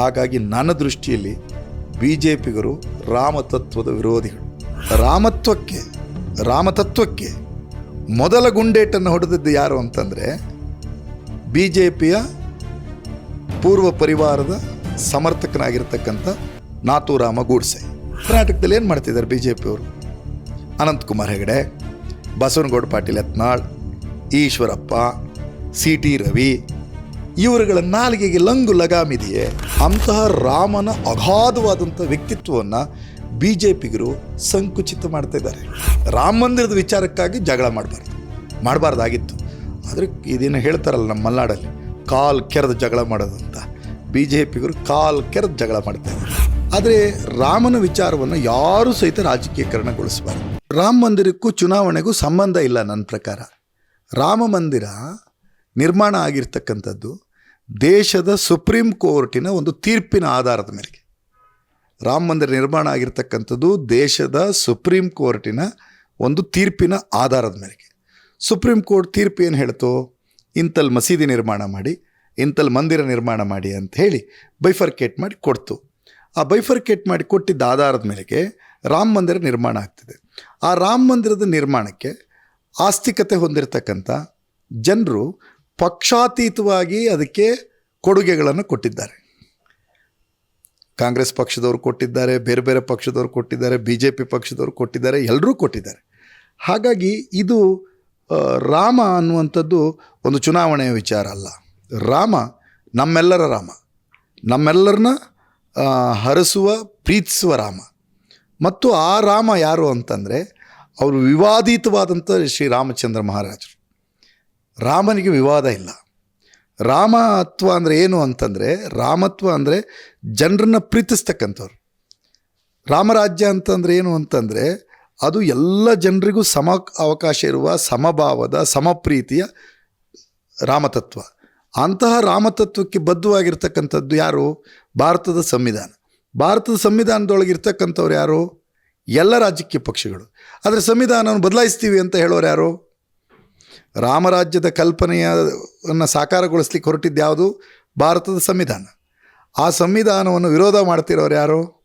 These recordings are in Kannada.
ಹಾಗಾಗಿ ನನ್ನ ದೃಷ್ಟಿಯಲ್ಲಿ ಬಿ ಜೆ ಪಿಗರು ರಾಮತತ್ವದ ವಿರೋಧಿಗಳು. ರಾಮತ್ವಕ್ಕೆ, ರಾಮತತ್ವಕ್ಕೆ ಮೊದಲ ಗುಂಡೇಟನ್ನು ಹೊಡೆದಿದ್ದು ಯಾರು ಅಂತಂದರೆ ಬಿ ಜೆ ಪಿಯ ಪೂರ್ವ ಪರಿವಾರದ ಸಮರ್ಥಕನಾಗಿರ್ತಕ್ಕಂಥ ನಾಥೂರಾಮ ಗೂಡ್ಸೆ. ಕರ್ನಾಟಕದಲ್ಲಿ ಏನು ಮಾಡ್ತಿದ್ದಾರೆ ಬಿ ಜೆ ಪಿಯವರು ಅನಂತಕುಮಾರ್ ಹೆಗಡೆ, ಬಸವನಗೌಡ ಪಾಟೀಲ್ ಯತ್ನಾಳ್, ಈಶ್ವರಪ್ಪ, ಸಿ ಟಿ ರವಿ ಇವರುಗಳ ನಾಲಿಗೆಗೆ ಲಂಗು ಲಗಾಮಿದೆಯೇ? ಅಂತಹ ರಾಮನ ಅಗಾಧವಾದಂಥ ವ್ಯಕ್ತಿತ್ವವನ್ನು ಬಿ ಜೆ ಪಿಗರು ಸಂಕುಚಿತ ಮಾಡ್ತಾ ಇದ್ದಾರೆ. ರಾಮ ಮಂದಿರದ ವಿಚಾರಕ್ಕಾಗಿ ಜಗಳ ಮಾಡಬಾರ್ದು. ಮಾಡಬಾರ್ದಾಗಿತ್ತು. ಆದರೆ ಇದೇನು ಹೇಳ್ತಾರಲ್ಲ ನಮ್ಮ ಮಲ್ನಾಡಲ್ಲಿ? ಕಾಲ್ ಕೆರೆದು ಜಗಳ ಮಾಡೋದು ಅಂತ. ಬಿ ಜೆ ಪಿಗರು ಕಾಲ್ ಕೆರೆದು ಜಗಳ ಮಾಡ್ತಾ ಇದ್ದಾರೆ. ಆದರೆ ರಾಮನ ವಿಚಾರವನ್ನು ಯಾರೂ ಸಹಿತ ರಾಜಕೀಯಕರಣಗೊಳಿಸಬಾರ್ದು. ರಾಮ ಮಂದಿರಕ್ಕೂ ಚುನಾವಣೆಗೂ ಸಂಬಂಧ ಇಲ್ಲ ನನ್ನ ಪ್ರಕಾರ. ರಾಮ ಮಂದಿರ ನಿರ್ಮಾಣ ಆಗಿರ್ತಕ್ಕಂಥದ್ದು ದೇಶದ ಸುಪ್ರೀಂ ಕೋರ್ಟಿನ ಒಂದು ತೀರ್ಪಿನ ಆಧಾರದ ಮೇಲೆ ರಾಮ ಮಂದಿರ ನಿರ್ಮಾಣ ಆಗಿರ್ತಕ್ಕಂಥದ್ದು ದೇಶದ ಸುಪ್ರೀಂ ಕೋರ್ಟಿನ ಒಂದು ತೀರ್ಪಿನ ಆಧಾರದ ಮೇರೆಗೆ. ಸುಪ್ರೀಂ ಕೋರ್ಟ್ ತೀರ್ಪು ಏನು ಹೇಳ್ತು? ಇಂಥಲ್ಲಿ ಮಸೀದಿ ನಿರ್ಮಾಣ ಮಾಡಿ ಇಂಥಲ್ಲಿ ಮಂದಿರ ನಿರ್ಮಾಣ ಮಾಡಿ ಅಂತ ಹೇಳಿ ಬೈಫರ್ಕೇಟ್ ಮಾಡಿ ಕೊಡ್ತು. ಆ ಬೈಫರ್ಕೇಟ್ ಮಾಡಿ ಕೊಟ್ಟಿದ್ದ ಆಧಾರದ ಮೇರೆಗೆ ರಾಮ ಮಂದಿರ ನಿರ್ಮಾಣ ಆಗ್ತಿದೆ. ಆ ರಾಮ ಮಂದಿರದ ನಿರ್ಮಾಣಕ್ಕೆ ಆಸ್ತಿಕತೆ ಹೊಂದಿರತಕ್ಕಂಥ ಜನರು ಪಕ್ಷಾತೀತವಾಗಿ ಅದಕ್ಕೆ ಕೊಡುಗೆಗಳನ್ನು ಕೊಟ್ಟಿದ್ದಾರೆ. ಕಾಂಗ್ರೆಸ್ ಪಕ್ಷದವರು ಕೊಟ್ಟಿದ್ದಾರೆ, ಬೇರೆ ಬೇರೆ ಪಕ್ಷದವರು ಕೊಟ್ಟಿದ್ದಾರೆ ಬಿ ಜೆ ಪಿ ಪಕ್ಷದವರು ಕೊಟ್ಟಿದ್ದಾರೆ ಎಲ್ಲರೂ ಕೊಟ್ಟಿದ್ದಾರೆ. ಹಾಗಾಗಿ ಇದು ರಾಮ ಅನ್ನುವಂಥದ್ದು ಒಂದು ಚುನಾವಣೆಯ ವಿಚಾರ ಅಲ್ಲ. ರಾಮ ನಮ್ಮೆಲ್ಲರ ರಾಮ. ನಮ್ಮೆಲ್ಲರನ್ನ ಹರಸುವ, ಪ್ರೀತಿಸುವ ರಾಮ. ಮತ್ತು ಆ ರಾಮ ಯಾರು ಅಂತಂದರೆ, ಅವರು ವಿವಾದಿತವಾದಂಥ ಶ್ರೀರಾಮಚಂದ್ರ ಮಹಾರಾಜರು. ರಾಮನಿಗೆ ವಿವಾದ ಇಲ್ಲ. ರಾಮತ್ವ ಅಂದರೆ ಏನು ಅಂತಂದರೆ, ರಾಮತ್ವ ಅಂದರೆ ಜನರನ್ನ ಪ್ರೀತಿಸ್ತಕ್ಕಂಥವ್ರು. ರಾಮರಾಜ್ಯ ಅಂತಂದರೆ ಏನು ಅಂತಂದರೆ, ಅದು ಎಲ್ಲ ಜನರಿಗೂ ಸಮ ಅವಕಾಶ ಇರುವ ಸಮಭಾವದ, ಸಮಪ್ರೀತಿಯ ರಾಮತತ್ವ. ಅಂತಹ ರಾಮತತ್ವಕ್ಕೆ ಬದ್ಧವಾಗಿರ್ತಕ್ಕಂಥದ್ದು ಯಾರು? ಭಾರತದ ಸಂವಿಧಾನ. ಭಾರತದ ಸಂವಿಧಾನದೊಳಗಿರ್ತಕ್ಕಂಥವ್ರು ಯಾರು? ಎಲ್ಲ ರಾಜಕೀಯ ಪಕ್ಷಗಳು. ಆದರೆ ಸಂವಿಧಾನವನ್ನು ಬದಲಾಯಿಸ್ತೀವಿ ಅಂತ ಹೇಳೋರು ಯಾರು? ರಾಮರಾಜ್ಯದ ಕಲ್ಪನೆಯನ್ನು ಸಾಕಾರಗೊಳಿಸ್ಲಿಕ್ಕೆ ಹೊರಟಿದ್ದು ಯಾವುದು? ಭಾರತದ ಸಂವಿಧಾನ. ಆ ಸಂವಿಧಾನವನ್ನು ವಿರೋಧ ಮಾಡ್ತಿರೋರು ಯಾರು?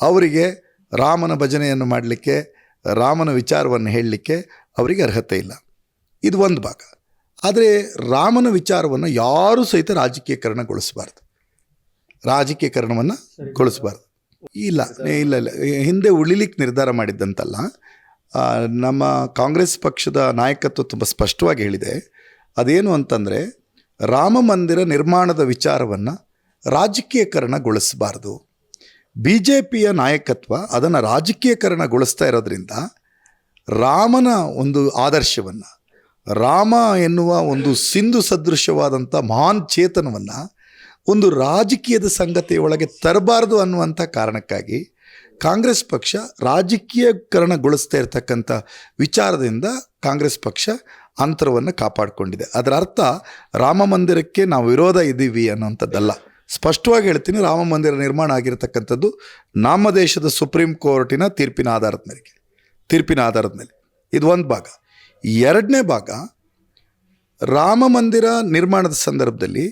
ಅವರಿಗೆ ರಾಮನ ಭಜನೆಯನ್ನು ಮಾಡಲಿಕ್ಕೆ ರಾಮನ ವಿಚಾರವನ್ನು ಹೇಳಲಿಕ್ಕೆ ಅವರಿಗೆ ಅರ್ಹತೆ ಇಲ್ಲ. ಇದು ಒಂದು ಭಾಗ. ಆದರೆ ರಾಮನ ವಿಚಾರವನ್ನು ಯಾರೂ ಸಹಿತ ರಾಜಕೀಯಕರಣಗೊಳಿಸಬಾರ್ದು. ರಾಜಕೀಯಕರಣವನ್ನು ಗೊಳಿಸಬಾರ್ದು. ಇಲ್ಲ ಇಲ್ಲ ಇಲ್ಲ. ಹಿಂದೆ ಉಳಿಲಿಕ್ಕೆ ನಿರ್ಧಾರ ಮಾಡಿದ್ದಂತಲ್ಲ ನಮ್ಮ ಕಾಂಗ್ರೆಸ್ ಪಕ್ಷದ ನಾಯಕತ್ವ ತುಂಬ ಸ್ಪಷ್ಟವಾಗಿ ಹೇಳಿದೆ. ಅದೇನು ಅಂತಂದರೆ, ರಾಮ ಮಂದಿರ ನಿರ್ಮಾಣದ ವಿಚಾರವನ್ನು ರಾಜಕೀಯಕರಣಗೊಳಿಸಬಾರ್ದು. ಬಿ ಜೆ ಪಿಯ ನಾಯಕತ್ವ ಅದನ್ನು ರಾಜಕೀಯಕರಣಗೊಳಿಸ್ತಾ ಇರೋದ್ರಿಂದ ರಾಮನ ಒಂದು ಆದರ್ಶವನ್ನು, ರಾಮ ಎನ್ನುವ ಒಂದು ಸಿಂಧು ಸದೃಶವಾದಂಥ ಮಹಾನ್ ಚೇತನವನ್ನು ಒಂದು ರಾಜಕೀಯದ ಸಂಗತಿಯೊಳಗೆ ತರಬಾರ್ದು ಅನ್ನುವಂಥ ಕಾರಣಕ್ಕಾಗಿ ಕಾಂಗ್ರೆಸ್ ಪಕ್ಷ ರಾಜಕೀಯಕರಣಗೊಳಿಸ್ತಾ ಇರತಕ್ಕಂಥ ವಿಚಾರದಿಂದ ಕಾಂಗ್ರೆಸ್ ಪಕ್ಷ ಅಂತರವನ್ನು ಕಾಪಾಡಿಕೊಂಡಿದೆ. ಅದರ ಅರ್ಥ ರಾಮ ಮಂದಿರಕ್ಕೆ ನಾವು ವಿರೋಧ ಇದ್ದೀವಿ ಅನ್ನೋಂಥದ್ದಲ್ಲ ಸ್ಪಷ್ಟವಾಗಿ ಹೇಳ್ತೀನಿ, ರಾಮ ಮಂದಿರ ನಿರ್ಮಾಣ ಆಗಿರತಕ್ಕಂಥದ್ದು ನಮ್ಮ ದೇಶದ ಸುಪ್ರೀಂ ಕೋರ್ಟಿನ ತೀರ್ಪಿನ ಆಧಾರದ ಮೇಲೆ, ತೀರ್ಪಿನ ಆಧಾರದ ಮೇಲೆ. ಇದು ಒಂದು ಭಾಗ. ಎರಡನೇ ಭಾಗ, ರಾಮ ಮಂದಿರ ನಿರ್ಮಾಣದ ಸಂದರ್ಭದಲ್ಲಿ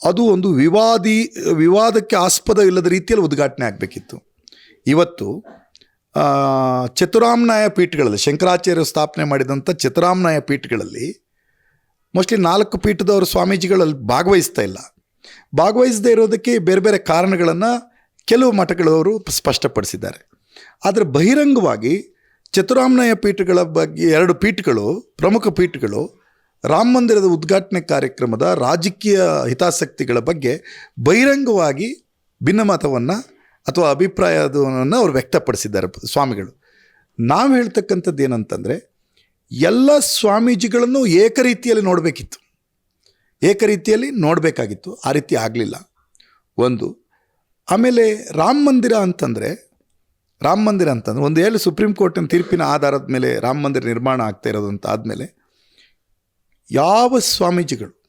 ಅದು ಒಂದು ವಿವಾದಿ, ವಿವಾದಕ್ಕೆ ಆಸ್ಪದ ಇಲ್ಲದ ರೀತಿಯಲ್ಲಿ ಉದ್ಘಾಟನೆ ಆಗಬೇಕಿತ್ತು. ಇವತ್ತು ಚತುರಾಮ್ನಾಯ ಪೀಠಗಳಲ್ಲಿ, ಶಂಕರಾಚಾರ್ಯರು ಸ್ಥಾಪನೆ ಮಾಡಿದಂಥ ಚತುರಾಮ್ನಾಯ ಪೀಠಗಳಲ್ಲಿ ಮೋಸ್ಟ್ಲಿ ನಾಲ್ಕು ಪೀಠದವರು ಸ್ವಾಮೀಜಿಗಳಲ್ಲಿ ಭಾಗವಹಿಸ್ತಾ ಇಲ್ಲ. ಭಾಗವಹಿಸದೇ ಇರೋದಕ್ಕೆ ಬೇರೆ ಬೇರೆ ಕಾರಣಗಳನ್ನು ಕೆಲವು ಮಠಗಳವರು ಸ್ಪಷ್ಟಪಡಿಸಿದ್ದಾರೆ. ಆದರೆ ಬಹಿರಂಗವಾಗಿ ಚತುರಾಮ್ನಾಯ ಪೀಠಗಳ ಬಗ್ಗೆ ಎರಡು ಪೀಠಗಳು, ಪ್ರಮುಖ ಪೀಠಗಳು, ರಾಮ ಮಂದಿರದ ಉದ್ಘಾಟನೆ ಕಾರ್ಯಕ್ರಮದ ರಾಜಕೀಯ ಹಿತಾಸಕ್ತಿಗಳ ಬಗ್ಗೆ ಬಹಿರಂಗವಾಗಿ ಭಿನ್ನಮತವನ್ನು ಅಥವಾ ಅಭಿಪ್ರಾಯವನ್ನು ಅವರು ವ್ಯಕ್ತಪಡಿಸಿದ್ದಾರೆ ಸ್ವಾಮಿಗಳು. ನಾವು ಹೇಳ್ತಕ್ಕಂಥದ್ದು ಏನಂತಂದರೆ, ಎಲ್ಲ ಸ್ವಾಮೀಜಿಗಳನ್ನು ಏಕರೀತಿಯಲ್ಲಿ ನೋಡಬೇಕಿತ್ತು. ಏಕರೀತಿಯಲ್ಲಿ ನೋಡಬೇಕಾಗಿತ್ತು. ಆ ರೀತಿ ಆಗಲಿಲ್ಲ. ಒಂದು, ಆಮೇಲೆ ರಾಮ ಮಂದಿರ ಅಂತಂದರೆ, ರಾಮ ಮಂದಿರ ಅಂತಂದರೆ, ಒಂದು ಹೇಳಿ ಸುಪ್ರೀಂ ಕೋರ್ಟಿನ ತೀರ್ಪಿನ ಆಧಾರದ ಮೇಲೆ ರಾಮ ಮಂದಿರ ನಿರ್ಮಾಣ ಆಗ್ತಾ ಇರೋದು ಅಂತ ಆದಮೇಲೆ, ಯಾವ ಸ್ವಾಮೀಜಿಗಳು,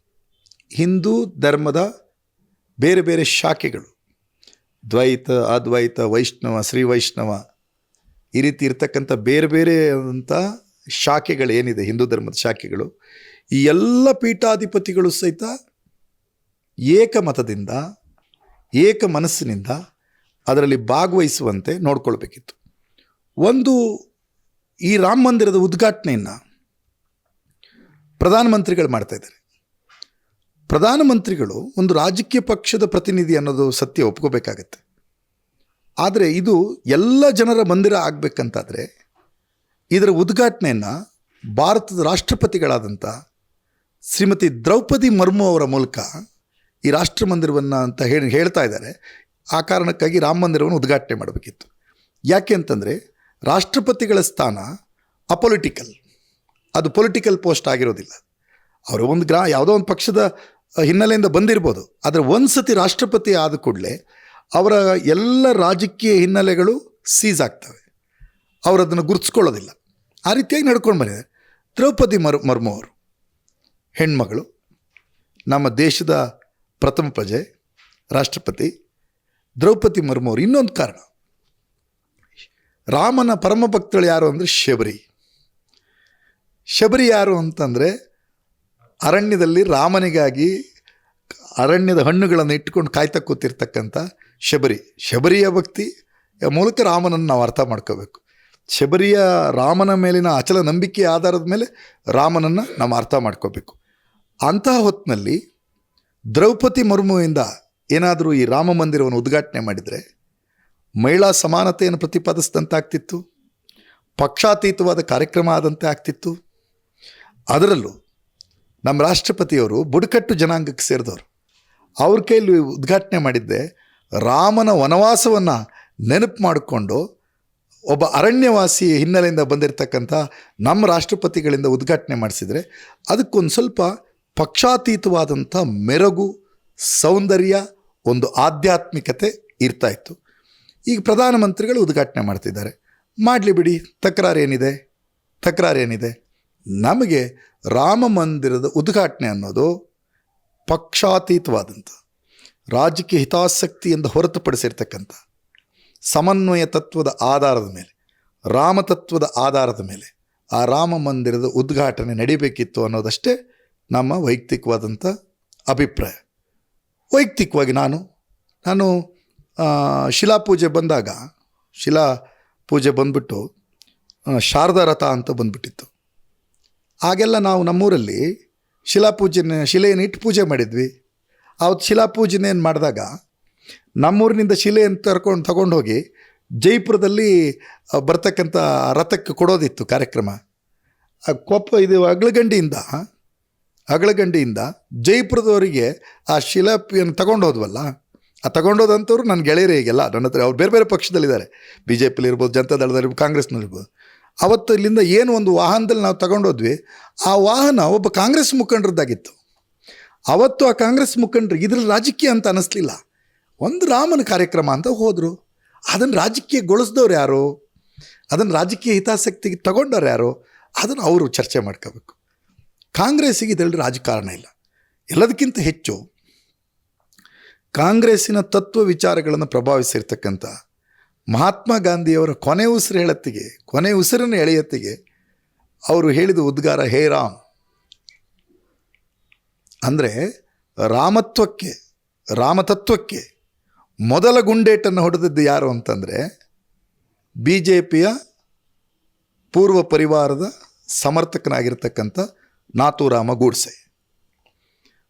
ಹಿಂದೂ ಧರ್ಮದ ಬೇರೆ ಬೇರೆ ಶಾಖೆಗಳು ದ್ವೈತ, ಅದ್ವೈತ, ವೈಷ್ಣವ ಶ್ರೀ ವೈಷ್ಣವ ಈ ರೀತಿ ಇರ್ತಕ್ಕಂಥ ಬೇರೆ ಬೇರೆ ಆದಂಥ ಶಾಖೆಗಳೇನಿದೆ ಹಿಂದೂ ಧರ್ಮದ ಶಾಖೆಗಳು, ಈ ಎಲ್ಲ ಪೀಠಾಧಿಪತಿಗಳು ಸಹಿತ ಏಕಮತದಿಂದ ಏಕ ಮನಸ್ಸಿನಿಂದ ಅದರಲ್ಲಿ ಭಾಗವಹಿಸುವಂತೆ ನೋಡ್ಕೊಳ್ಬೇಕಿತ್ತು. ಒಂದು ಈ ರಾಮ ಮಂದಿರದ ಉದ್ಘಾಟನೆಯನ್ನು ಪ್ರಧಾನಮಂತ್ರಿಗಳು ಮಾಡ್ತಾ ಇದ್ದಾರೆ. ಪ್ರಧಾನಮಂತ್ರಿಗಳು ಒಂದು ರಾಜಕೀಯ ಪಕ್ಷದ ಪ್ರತಿನಿಧಿ ಅನ್ನೋದು ಸತ್ಯ ಒಪ್ಕೋಬೇಕಾಗತ್ತೆ. ಆದರೆ ಇದು ಎಲ್ಲ ಜನರ ಮಂದಿರ ಆಗಬೇಕಂತಾದರೆ ಇದರ ಉದ್ಘಾಟನೆಯನ್ನು ಭಾರತದ ರಾಷ್ಟ್ರಪತಿಗಳಾದಂಥ ಶ್ರೀಮತಿ ದ್ರೌಪದಿ ಮರ್ಮು ಅವರ ಮೂಲಕ ಈ ರಾಷ್ಟ್ರ ಮಂದಿರವನ್ನು ಅಂತ ಹೇಳಿ ಹೇಳ್ತಾ ಇದ್ದಾರೆ. ಆ ಕಾರಣಕ್ಕಾಗಿ ರಾಮ ಮಂದಿರವನ್ನು ಉದ್ಘಾಟನೆ ಮಾಡಬೇಕಿತ್ತು. ಯಾಕೆ ಅಂತಂದರೆ ರಾಷ್ಟ್ರಪತಿಗಳ ಸ್ಥಾನ ಅಪೊಲಿಟಿಕಲ್. ಅದು ಪೊಲಿಟಿಕಲ್ ಪೋಸ್ಟ್ ಆಗಿರೋದಿಲ್ಲ. ಅವರು ಒಂದು ಗ್ರಾ ಯಾವುದೋ ಒಂದು ಪಕ್ಷದ ಹಿನ್ನೆಲೆಯಿಂದ ಬಂದಿರ್ಬೋದು. ಆದರೆ ಒಂದು ಸತಿ ರಾಷ್ಟ್ರಪತಿ ಆದ ಕೂಡಲೇ ಅವರ ಎಲ್ಲ ರಾಜಕೀಯ ಹಿನ್ನೆಲೆಗಳು ಸೀಸ್ ಆಗ್ತವೆ. ಅವರು ಅದನ್ನು ಗುರುತಿಸ್ಕೊಳ್ಳೋದಿಲ್ಲ. ಆ ರೀತಿಯಾಗಿ ನಡ್ಕೊಂಡು ಬಂದಿದೆ. ದ್ರೌಪದಿ ಮರ್, ಮರ್ಮು ಅವರು, ಹೆಣ್ಮಗಳು, ನಮ್ಮ ದೇಶದ ಪ್ರಥಮ ಪ್ರಜೆ, ರಾಷ್ಟ್ರಪತಿ, ದ್ರೌಪದಿ ಮರ್ಮು ಅವರು. ಇನ್ನೊಂದು ಕಾರಣ, ರಾಮನ ಪರಮ ಭಕ್ತಳು ಯಾರು ಅಂದರೆ ಶಬರಿ. ಶಬರಿ ಯಾರು ಅಂತಂದರೆ ಅರಣ್ಯದಲ್ಲಿ ರಾಮನಿಗಾಗಿ ಅರಣ್ಯದ ಹಣ್ಣುಗಳನ್ನು ಇಟ್ಟುಕೊಂಡು ಕಾಯ್ತಾ ಕೂತಿರ್ತಕ್ಕಂಥ ಶಬರಿ, ಶಬರಿಯ ಭಕ್ತಿ ಮೂಲಕ ರಾಮನನ್ನು ನಾವು ಅರ್ಥ ಮಾಡ್ಕೋಬೇಕು. ಶಬರಿಯ ರಾಮನ ಮೇಲಿನ ಅಚಲ ನಂಬಿಕೆಯ ಆಧಾರದ ಮೇಲೆ ರಾಮನನ್ನು ನಾವು ಅರ್ಥ ಮಾಡ್ಕೋಬೇಕು. ಅಂತಹ ಹೊತ್ತಿನಲ್ಲಿ ದ್ರೌಪದಿ ಮರ್ಮುವಿಂದ ಏನಾದರೂ ಈ ರಾಮ ಮಂದಿರವನ್ನು ಉದ್ಘಾಟನೆ ಮಾಡಿದರೆ ಮಹಿಳಾ ಸಮಾನತೆಯನ್ನು ಪ್ರತಿಪಾದಿಸಿದಂತೆ ಆಗ್ತಿತ್ತು ಪಕ್ಷಾತೀತವಾದ ಕಾರ್ಯಕ್ರಮ ಆದಂತೆ ಆಗ್ತಿತ್ತು. ಅದರಲ್ಲೂ ನಮ್ಮ ರಾಷ್ಟ್ರಪತಿಯವರು ಬುಡಕಟ್ಟು ಜನಾಂಗಕ್ಕೆ ಸೇರಿದವರು. ಅವ್ರ ಕೈಲಿ ಉದ್ಘಾಟನೆ ಮಾಡಿದ್ದೆ, ರಾಮನ ವನವಾಸವನ್ನು ನೆನಪು ಮಾಡಿಕೊಂಡು ಒಬ್ಬ ಅರಣ್ಯವಾಸಿ ಹಿನ್ನೆಲೆಯಿಂದ ಬಂದಿರತಕ್ಕಂಥ ನಮ್ಮ ರಾಷ್ಟ್ರಪತಿಗಳಿಂದ ಉದ್ಘಾಟನೆ ಮಾಡಿಸಿದರೆ, ಅದಕ್ಕೊಂದು ಸ್ವಲ್ಪ ಪಕ್ಷಾತೀತವಾದಂಥ ಮೆರಗು, ಸೌಂದರ್ಯ, ಒಂದು ಆಧ್ಯಾತ್ಮಿಕತೆ ಇರ್ತಾ ಇತ್ತು. ಈಗ ಪ್ರಧಾನಮಂತ್ರಿಗಳು ಉದ್ಘಾಟನೆ ಮಾಡ್ತಿದ್ದಾರೆ. ಮಾಡಲಿ ಬಿಡಿ, ತಕರಾರು ಏನಿದೆ? ತಕರಾರು ಏನಿದೆ? ನಮಗೆ ರಾಮ ಮಂದಿರದ ಉದ್ಘಾಟನೆ ಅನ್ನೋದು ಪಕ್ಷಾತೀತವಾದಂಥ ರಾಜಕೀಯ ಹಿತಾಸಕ್ತಿಯಿಂದ ಹೊರತುಪಡಿಸಿರ್ತಕ್ಕಂಥ, ಸಮನ್ವಯ ತತ್ವದ ಆಧಾರದ ಮೇಲೆ ರಾಮತತ್ವದ ಆಧಾರದ ಮೇಲೆ ಆ ರಾಮ ಮಂದಿರದ ಉದ್ಘಾಟನೆ ನಡೀಬೇಕಿತ್ತು ಅನ್ನೋದಷ್ಟೇ ನಮ್ಮ ವೈಯಕ್ತಿಕವಾದಂಥ ಅಭಿಪ್ರಾಯ. ವೈಯಕ್ತಿಕವಾಗಿ ನಾನು ನಾನು ಶಿಲಾ ಶಿಲಾಪೂಜೆ ಬಂದಾಗ, ಶಿಲಾ ಪೂಜೆ ಬಂದ್ಬಿಟ್ಟು ಶಾರದಾ ರಥ ಅಂತ ಬಂದ್ಬಿಟ್ಟಿತ್ತು. ಆಗೆಲ್ಲ ನಾವು ನಮ್ಮೂರಲ್ಲಿ ಶಿಲಾಪೂಜೆನ, ಶಿಲೆಯನ್ನು ಇಟ್ಟು ಪೂಜೆ ಮಾಡಿದ್ವಿ. ಅವತ್ತು ಶಿಲಾಪೂಜೆನೇನು ಮಾಡಿದಾಗ ನಮ್ಮೂರಿನಿಂದ ಶಿಲೆಯನ್ನು ತರ್ಕೊಂಡು ತಗೊಂಡು ಹೋಗಿ ಜೈಪುರದಲ್ಲಿ ಬರ್ತಕ್ಕಂಥ ರಥಕ್ಕೆ ಕೊಡೋದಿತ್ತು ಕಾರ್ಯಕ್ರಮ. ಕೊಪ್ಪ ಇದು ಅಗಳಗಂಡಿಯಿಂದ ಅಗಳಗಂಡಿಯಿಂದ ಜೈಪುರದವರಿಗೆ ಆ ಶಿಲಾಪಿಯನ್ನು ತಗೊಂಡು ಹೋದ್ವಲ್ಲ ಆ ತಗೊಂಡೋದಂಥವ್ರು ನನ್ನ ಗೆಳೆಯರೇ ಈಗೆಲ್ಲ ನನ್ನ ಹತ್ರ ಅವ್ರು ಬೇರೆ ಬೇರೆ ಪಕ್ಷದಲ್ಲಿದ್ದಾರೆ. ಬಿ ಜೆ ಪಿಲಿ ಇರ್ಬೋದು ಜನತಾದಳದಲ್ಲಿರ್ಬೋದು, ಕಾಂಗ್ರೆಸ್ನಲ್ಲಿರ್ಬೋದು. ಅವತ್ತು ಇಲ್ಲಿಂದ ಏನು ಒಂದು ವಾಹನದಲ್ಲಿ ನಾವು ತಗೊಂಡೋದ್ವಿ ಆ ವಾಹನ ಒಬ್ಬ ಕಾಂಗ್ರೆಸ್ ಮುಖಂಡರದ್ದಾಗಿತ್ತು. ಅವತ್ತು ಆ ಕಾಂಗ್ರೆಸ್ ಮುಖಂಡರಿಗೆ ಇದ್ರ ರಾಜಕೀಯ ಅಂತ ಅನ್ನಿಸ್ಲಿಲ್ಲ ಒಂದು ರಾಮನ ಕಾರ್ಯಕ್ರಮ ಅಂತ ಹೋದರು. ಅದನ್ನು ರಾಜಕೀಯಗೊಳಿಸ್ದವ್ರು ಯಾರು? ಅದನ್ನು ರಾಜಕೀಯ ಹಿತಾಸಕ್ತಿಗೆ ತಗೊಂಡವ್ರು ಯಾರು? ಅದನ್ನು ಅವರು ಚರ್ಚೆ ಮಾಡ್ಕೋಬೇಕು. ಕಾಂಗ್ರೆಸ್ಸಿಗೆ ಇದರಲ್ಲಿ ರಾಜಕಾರಣ ಇಲ್ಲ. ಎಲ್ಲದಕ್ಕಿಂತ ಹೆಚ್ಚು ಕಾಂಗ್ರೆಸ್ಸಿನ ತತ್ವ ವಿಚಾರಗಳನ್ನು ಪ್ರಭಾವಿಸಿರ್ತಕ್ಕಂಥ ಮಹಾತ್ಮ ಗಾಂಧಿಯವರ ಕೊನೆ ಉಸಿರು ಹೇಳತ್ತಿಗೆ ಕೊನೆ ಉಸಿರನ್ನು ಎಳೆಯತ್ತಿಗೆ ಅವರು ಹೇಳಿದ ಉದ್ಗಾರ, ಹೇ ರಾಮ್. ಅಂದರೆ ರಾಮತ್ವಕ್ಕೆ, ರಾಮತತ್ವಕ್ಕೆ ಮೊದಲ ಗುಂಡೇಟನ್ನು ಹೊಡೆದಿದ್ದು ಯಾರು ಅಂತಂದರೆ ಬಿ ಜೆ ಪಿಯ ಪೂರ್ವ ಪರಿವಾರದ ಸಮರ್ಥಕನಾಗಿರ್ತಕ್ಕಂಥ ನಾಥೂರಾಮ ಗೂಡ್ಸೆ.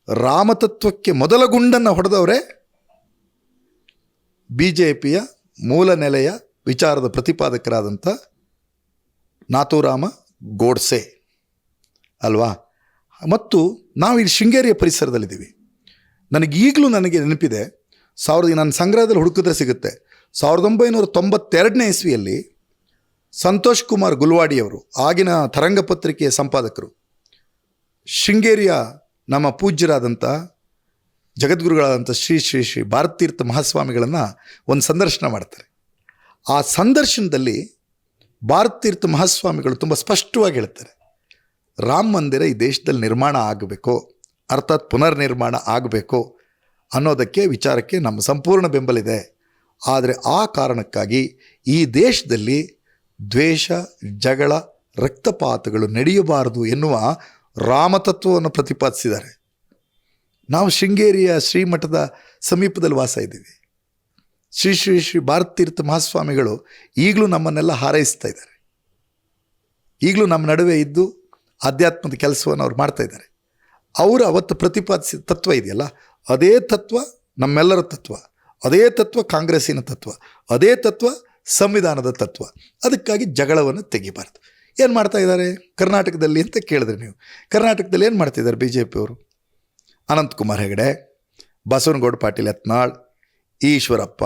ರಾಮತತ್ವಕ್ಕೆ ಮೊದಲ ಗುಂಡನ್ನು ಹೊಡೆದವರೇ ಬಿ ಜೆ ಪಿಯ ಮೂಲ ನೆಲೆಯ ವಿಚಾರದ ಪ್ರತಿಪಾದಕರಾದಂಥ ನಾಥೂರಾಮ ಗೋಡ್ಸೆ ಅಲ್ವಾ? ಮತ್ತು ನಾವು ಈ ಶೃಂಗೇರಿಯ ಪರಿಸರದಲ್ಲಿದ್ದೀವಿ. ನನಗೆ ಈಗಲೂ ನನಗೆ ನೆನಪಿದೆ, ಸಾವಿರದ ನನ್ನ ಸಂಗ್ರಹದಲ್ಲಿ ಹುಡುಕಿದ್ರೆ ಸಿಗುತ್ತೆ. ಸಾವಿರದ ಒಂಬೈನೂರ ತೊಂಬತ್ತೆರಡನೇ ಇಸ್ವಿಯಲ್ಲಿ ಸಂತೋಷ್ ಕುಮಾರ್ ಗುಲ್ವಾಡಿಯವರು ಆಗಿನ ತರಂಗ ಪತ್ರಿಕೆಯ ಸಂಪಾದಕರು, ಶೃಂಗೇರಿಯ ನಮ್ಮ ಪೂಜ್ಯರಾದಂಥ ಜಗದ್ಗುರುಗಳಾದಂಥ ಶ್ರೀ ಶ್ರೀ ಶ್ರೀ ಭಾರತೀರ್ಥ ಮಹಾಸ್ವಾಮಿಗಳನ್ನು ಒಂದು ಸಂದರ್ಶನ ಮಾಡ್ತಾರೆ. ಆ ಸಂದರ್ಶನದಲ್ಲಿ ಭಾರತೀರ್ಥ ಮಹಾಸ್ವಾಮಿಗಳು ತುಂಬ ಸ್ಪಷ್ಟವಾಗಿ ಹೇಳ್ತಾರೆ, ರಾಮ ಮಂದಿರ ಈ ದೇಶದಲ್ಲಿ ನಿರ್ಮಾಣ ಆಗಬೇಕು, ಅರ್ಥಾತ್ ಪುನರ್ನಿರ್ಮಾಣ ಆಗಬೇಕು ಅನ್ನೋದಕ್ಕೆ ವಿಚಾರಕ್ಕೆ ನಮ್ಮ ಸಂಪೂರ್ಣ ಬೆಂಬಲಿದೆ ಆದರೆ ಆ ಕಾರಣಕ್ಕಾಗಿ ಈ ದೇಶದಲ್ಲಿ ದ್ವೇಷ, ಜಗಳ, ರಕ್ತಪಾತಗಳು ನಡೆಯಬಾರದು ಎನ್ನುವ ರಾಮತತ್ವವನ್ನು ಪ್ರತಿಪಾದಿಸಿದ್ದಾರೆ. ನಾವು ಶೃಂಗೇರಿಯ ಶ್ರೀಮಠದ ಸಮೀಪದಲ್ಲಿ ವಾಸ ಇದ್ದೀವಿ. ಶ್ರೀ ಶ್ರೀ ಶ್ರೀ ಭಾರತೀರ್ಥ ಮಹಾಸ್ವಾಮಿಗಳು ಈಗಲೂ ನಮ್ಮನ್ನೆಲ್ಲ ಹಾರೈಸ್ತಾ ಇದ್ದಾರೆ. ಈಗಲೂ ನಮ್ಮ ನಡುವೆ ಇದ್ದು ಆಧ್ಯಾತ್ಮದ ಕೆಲಸವನ್ನು ಅವ್ರು ಮಾಡ್ತಾ ಇದ್ದಾರೆ. ಅವರು ಅವತ್ತು ಪ್ರತಿಪಾದಿಸಿದ ತತ್ವ ಇದೆಯಲ್ಲ, ಅದೇ ತತ್ವ ನಮ್ಮೆಲ್ಲರ ತತ್ವ, ಅದೇ ತತ್ವ ಕಾಂಗ್ರೆಸ್ಸಿನ ತತ್ವ, ಅದೇ ತತ್ವ ಸಂವಿಧಾನದ ತತ್ವ, ಅದಕ್ಕಾಗಿ ಜಗಳವನ್ನು ತೆಗಿಬಾರ್ದು. ಏನು ಮಾಡ್ತಾ ಇದ್ದಾರೆ? ಕರ್ನಾಟಕದಲ್ಲಿ ಅಂತ ಕೇಳಿದ್ರೆ ನೀವು. ಕರ್ನಾಟಕದಲ್ಲಿ ಏನು ಮಾಡ್ತಿದ್ದಾರೆ ಬಿ ಜೆ ಪಿಯವರು ಅನಂತಕುಮಾರ್ ಹೆಗಡೆ, ಬಸವನಗೌಡ ಪಾಟೀಲ್ ಯತ್ನಾಳ್, ಈಶ್ವರಪ್ಪ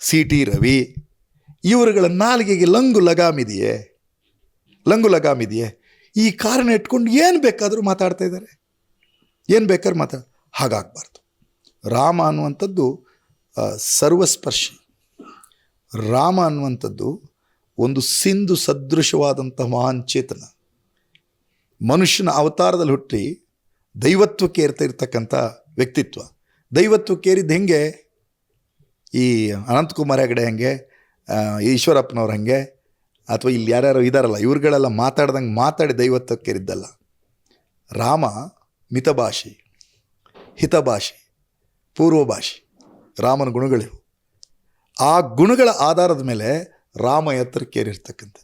ಸಿ ಟಿ ರವಿ, ಇವರುಗಳ ನಾಲಿಗೆಗೆ ಲಂಗು ಲಗಾಮಿದೆಯೇ? ಲಂಗು ಲಗಾಮಿದೆಯೇ? ಈ ಕಾರಣ ಇಟ್ಕೊಂಡು ಏನು ಬೇಕಾದರೂ ಮಾತಾಡ್ತಾ ಇದ್ದಾರೆ. ಏನು ಬೇಕಾದ್ರೂ ಮಾತಾಡ, ಹಾಗಾಗಬಾರ್ದು. ರಾಮ ಅನ್ನುವಂಥದ್ದು ಸರ್ವಸ್ಪರ್ಶಿ. ರಾಮ ಅನ್ನುವಂಥದ್ದು ಒಂದು ಸಿಂಧು ಸದೃಶವಾದಂಥ ಮಹಾನ್ ಚೇತನ. ಮನುಷ್ಯನ ಅವತಾರದಲ್ಲಿ ಹುಟ್ಟಿ ದೈವತ್ವಕ್ಕೆ ಏರ್ತಾ ಇರ್ತಕ್ಕಂಥ ವ್ಯಕ್ತಿತ್ವ. ದೈವತ್ವಕ್ಕೆ ಏರಿದ್ದು ಹೆಂಗೆ? ಈ ಅನಂತಕುಮಾರ್ ಹೆಗಡೆ ಹೆಂಗೆ? ಈಶ್ವರಪ್ಪನವ್ರು ಹೆಂಗೆ? ಅಥವಾ ಇಲ್ಲಿ ಯಾರ್ಯಾರು ಇದ್ದಾರಲ್ಲ ಇವ್ರುಗಳೆಲ್ಲ ಮಾತಾಡ್ದಂಗೆ ಮಾತಾಡಿ ದೈವತ್ವಕ್ಕೆ ಏರಿದ್ದಲ್ಲ ರಾಮ ಮಿತಭಾಷಿ, ಹಿತಭಾಷಿ, ಪೂರ್ವಭಾಷಿ, ರಾಮನ ಗುಣಗಳಿವು ಆ ಗುಣಗಳ ಆಧಾರದ ಮೇಲೆ ರಾಮ ಎತ್ತರಕ್ಕೇರಿರ್ತಕ್ಕಂಥ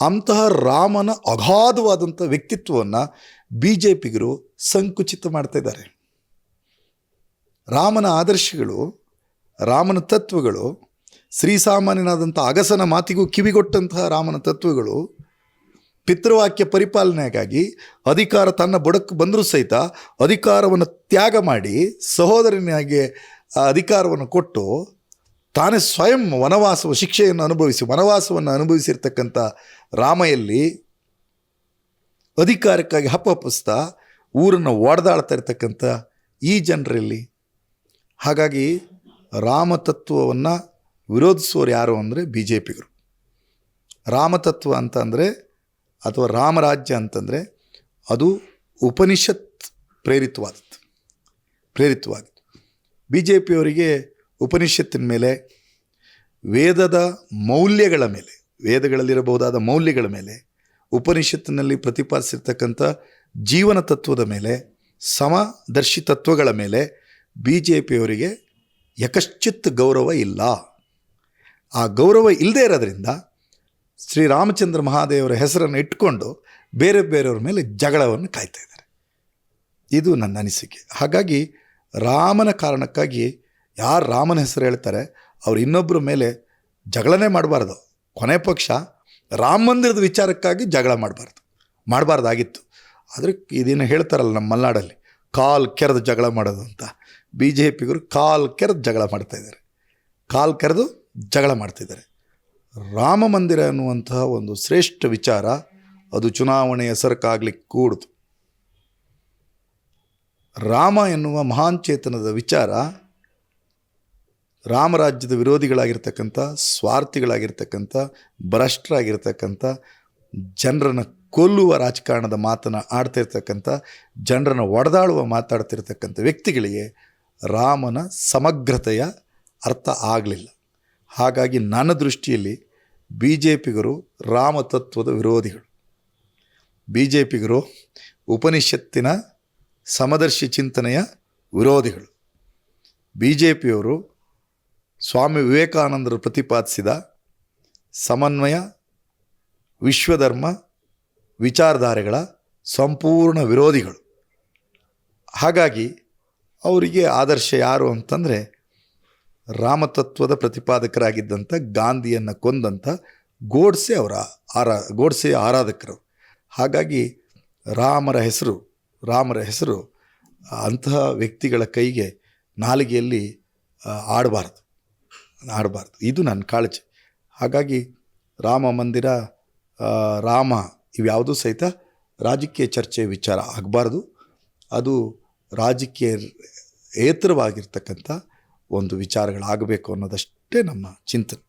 ಅಂತಹ ರಾಮನ ಅಗಾಧವಾದಂಥ ವ್ಯಕ್ತಿತ್ವವನ್ನು ಬಿ ಜೆ ಪಿಗರು ಸಂಕುಚಿತ ಮಾಡ್ತಾ ಇದ್ದಾರೆ. ರಾಮನ ಆದರ್ಶಗಳು, ರಾಮನ ತತ್ವಗಳು ಶ್ರೀಸಾಮಾನ್ಯನಾದಂಥ ಅಗಸನ ಮಾತಿಗೂ ಕಿವಿಗೊಟ್ಟಂತಹ ರಾಮನ ತತ್ವಗಳು ಪಿತೃವಾಕ್ಯ ಪರಿಪಾಲನೆಗಾಗಿ ಅಧಿಕಾರ ತನ್ನ ಬುಡಕ್ಕೆ ಬಂದರೂ ಸಹಿತ ಅಧಿಕಾರವನ್ನು ತ್ಯಾಗ ಮಾಡಿ ಸಹೋದರನಿಗೆ ಆ ಅಧಿಕಾರವನ್ನು ಕೊಟ್ಟು ತಾನೇ ಸ್ವಯಂ ವನವಾಸ ಶಿಕ್ಷೆಯನ್ನು ಅನುಭವಿಸಿ, ವನವಾಸವನ್ನು ಅನುಭವಿಸಿರ್ತಕ್ಕಂಥ ರಾಮಯಲ್ಲಿ ಅಧಿಕಾರಕ್ಕಾಗಿ ಹಪ್ಪಹಪ್ಪಿಸ್ತಾ ಊರನ್ನು ಒಡೆದಾಡ್ತಾ ಇರ್ತಕ್ಕಂಥ ಈ ಜನರಲ್ಲಿ ಹಾಗಾಗಿ ರಾಮತತ್ವವನ್ನು ವಿರೋಧಿಸುವವರು ಯಾರು ಅಂದರೆ ಬಿ ಜೆ ಪಿಗರು ರಾಮತತ್ವ ಅಂತಂದರೆ ಅಥವಾ ರಾಮರಾಜ್ಯ ಅಂತಂದರೆ ಅದು ಉಪನಿಷತ್ ಪ್ರೇರಿತವಾದದ್ದು. ಪ್ರೇರಿತವಾದದ್ದು ಬಿ ಜೆ ಪಿಯವರಿಗೆ ಉಪನಿಷತ್ತಿನ ಮೇಲೆ, ವೇದದ ಮೌಲ್ಯಗಳ ಮೇಲೆ, ವೇದಗಳಲ್ಲಿರಬಹುದಾದ ಮೌಲ್ಯಗಳ ಮೇಲೆ ಉಪನಿಷತ್ತಿನಲ್ಲಿ ಪ್ರತಿಪಾದಿಸಿರ್ತಕ್ಕಂಥ ಜೀವನ ತತ್ವದ ಮೇಲೆ, ಸಮದರ್ಶಿ ತತ್ವಗಳ ಮೇಲೆ ಬಿ ಜೆ ಪಿಯವರಿಗೆ ಯಕಶ್ಚಿತ್ ಗೌರವ ಇಲ್ಲ. ಆ ಗೌರವ ಇಲ್ಲದೇ ಇರೋದ್ರಿಂದ ಶ್ರೀರಾಮಚಂದ್ರ ಮಹಾದೇವರ ಹೆಸರನ್ನು ಇಟ್ಕೊಂಡು ಬೇರೆ ಬೇರೆಯವ್ರ ಮೇಲೆ ಜಗಳವನ್ನು ಕಾಯ್ತಾ ಇದ್ದಾರೆ. ಇದು ನನ್ನ ಅನಿಸಿಕೆ. ಹಾಗಾಗಿ ರಾಮನ ಕಾರಣಕ್ಕಾಗಿ ಯಾರು ರಾಮನ ಹೆಸರು ಹೇಳ್ತಾರೆ, ಅವ್ರು ಇನ್ನೊಬ್ಬರ ಮೇಲೆ ಜಗಳನೇ ಮಾಡಬಾರ್ದು. ಕೊನೆ ಪಕ್ಷ ರಾಮ ಮಂದಿರದ ವಿಚಾರಕ್ಕಾಗಿ ಜಗಳ ಮಾಡಬಾರ್ದು. ಮಾಡಬಾರ್ದಾಗಿತ್ತು. ಆದರೆ ಇದೇನು ಹೇಳ್ತಾರಲ್ಲ ನಮ್ಮ ಮಲೆನಾಡಲ್ಲಿ, ಕಾಲ್ ಕೆರೆದು ಜಗಳ ಮಾಡೋದು ಅಂತ. ಬಿ ಜೆ ಪಿಗರು ಕಾಲ್ ಕೆರೆದು ಜಗಳ ಮಾಡ್ತಾ ಇದ್ದಾರೆ. ಕಾಲ್ ಕೆರೆದು ಜಗಳ ಮಾಡ್ತಿದ್ದಾರೆ ರಾಮ ಮಂದಿರ ಅನ್ನುವಂತಹ ಒಂದು ಶ್ರೇಷ್ಠ ವಿಚಾರ ಅದು ಚುನಾವಣೆಯ ಸರಕಾಗ್ಲಿಕ್ಕೆ ಕೂಡ್ದು. ರಾಮ ಎನ್ನುವ ಮಹಾನ್ ಚೇತನದ ವಿಚಾರ ರಾಮರಾಜ್ಯದ ವಿರೋಧಿಗಳಾಗಿರ್ತಕ್ಕಂಥ, ಸ್ವಾರ್ಥಿಗಳಾಗಿರ್ತಕ್ಕಂಥ, ಭ್ರಷ್ಟರಾಗಿರ್ತಕ್ಕಂಥ ಜನರನ್ನು ಕೊಲ್ಲುವ ರಾಜಕಾರಣದ ಮಾತನ್ನು ಆಡ್ತಿರ್ತಕ್ಕಂಥ, ಜನರನ್ನು ಒಡೆದಾಳುವ ಮಾತಾಡ್ತಿರ್ತಕ್ಕಂಥ ವ್ಯಕ್ತಿಗಳಿಗೆ ರಾಮನ ಸಮಗ್ರತೆಯ ಅರ್ಥ ಆಗಲಿಲ್ಲ. ಹಾಗಾಗಿ ನನ್ನ ದೃಷ್ಟಿಯಲ್ಲಿ ಬಿ ಜೆ ಪಿಗರು ರಾಮತತ್ವದ ವಿರೋಧಿಗಳು. ಬಿ ಜೆ ಪಿಗರು ಉಪನಿಷತ್ತಿನ ಸಮದರ್ಶಿ ಚಿಂತನೆಯ ವಿರೋಧಿಗಳು. ಬಿ ಜೆ ಪಿಯವರು ಸ್ವಾಮಿ ವಿವೇಕಾನಂದರು ಪ್ರತಿಪಾದಿಸಿದ ಸಮನ್ವಯ, ವಿಶ್ವಧರ್ಮ ವಿಚಾರಧಾರೆಗಳ ಸಂಪೂರ್ಣ ವಿರೋಧಿಗಳು. ಹಾಗಾಗಿ ಅವರಿಗೆ ಆದರ್ಶ ಯಾರು ಅಂತಂದರೆ ರಾಮತತ್ವದ ಪ್ರತಿಪಾದಕರಾಗಿದ್ದಂಥ ಗಾಂಧಿಯನ್ನು ಕೊಂದಂಥ ಗೋಡ್ಸೆ ಅವರ ಆರಾ ಗೋಡ್ಸೆಯ ಆರಾಧಕರು. ಹಾಗಾಗಿ ರಾಮರ ಹೆಸರು ರಾಮರ ಹೆಸರು ಅಂತಹ ವ್ಯಕ್ತಿಗಳ ಕೈಗೆ ನಾಲಿಗೆಯಲ್ಲಿ ಆಡಬಾರ್ದು. ಆಡಬಾರ್ದು. ಇದು ನನ್ನ ಕಾಳಜಿ. ಹಾಗಾಗಿ ರಾಮ ಮಂದಿರ ರಾಮ ಇವ್ಯಾವುದೂ ಸಹಿತ ರಾಜಕೀಯ ಚರ್ಚೆ ವಿಚಾರ ಆಗಬಾರ್ದು. ಅದು ರಾಜಕೀಯ ಏತರವಾಗಿರ್ತಕ್ಕಂಥ ಒಂದು ವಿಚಾರಗಳಾಗಬೇಕು ಅನ್ನೋದಷ್ಟೇ ನಮ್ಮ ಚಿಂತನೆ.